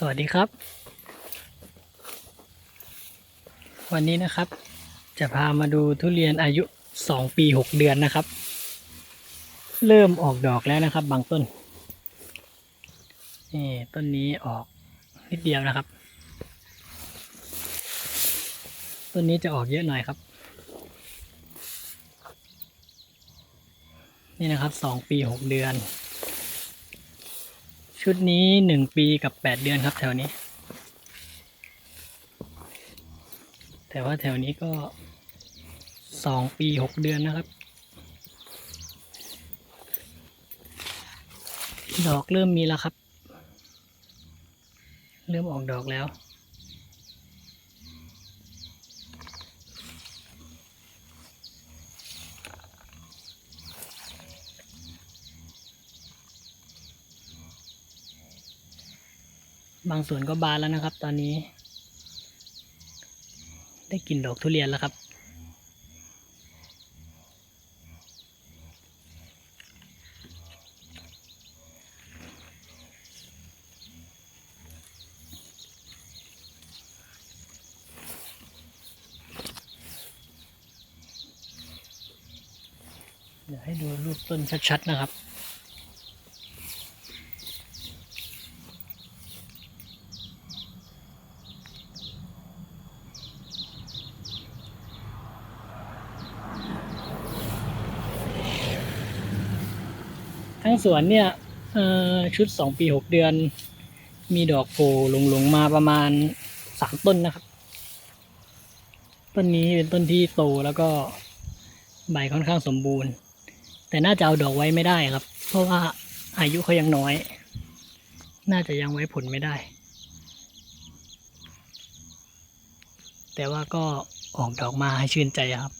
สวัสดีครับ วันนี้นะครับ จะพามาดูทุเรียนอายุสองปีหกเดือนนะครับ เริ่มออกดอกแล้วนะครับ บางต้นนี่ต้นนี้ออกนิดเดียวนะครับ ต้นนี้จะออกเยอะหน่อยครับ นี่นะครับสองปีหกเดือน ชุดนี้หนึ่งปีกับแปดเดือนครับแถวนี้ แต่ว่าแถวนี้ก็สองปีหกเดือนนะครับ ดอกเริ่มมีแล้วครับ เริ่มออกดอกแล้ว บางส่วนก็บานแล้วนะครับ ตอนนี้ ได้กลิ่นดอกทุเรียนแล้วครับ เดี๋ยวให้ดูรูปต้นชัดๆนะครับ ทั้งสวนเนี่ยชุดสองปีหกเดือน มีดอกโผล่หลงๆมาประมาณสามต้นนะครับ ต้นนี้เป็นต้นที่โตแล้วก็ใบค่อนข้างสมบูรณ์ แต่น่าจะเอาดอกไว้ไม่ได้ครับ เพราะว่าอายุเขายังน้อย น่าจะยังไว้ผลไม่ได้ แต่ว่าก็ออกดอกมาให้ชื่นใจครับ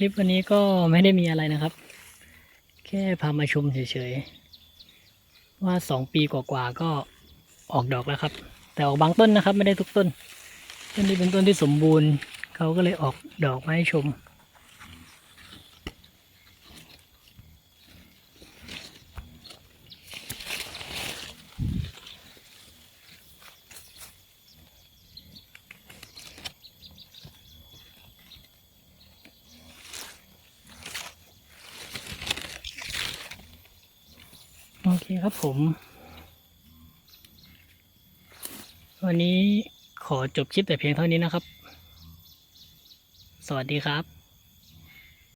คลิปวันนี้ก็ไม่ได้มีอะไรนะครับ แค่พามาชมเฉยๆ ว่าสองปีกว่าๆก็ออกดอกแล้วครับ แต่ออกบางต้นนะครับ ไม่ได้ทุกต้น ต้นนี้เป็นต้นที่สมบูรณ์ เขาก็เลยออกดอกมาให้ชม โอเคครับผม วันนี้ขอจบคลิปแต่เพียงเท่านี้นะครับ สวัสดีครับ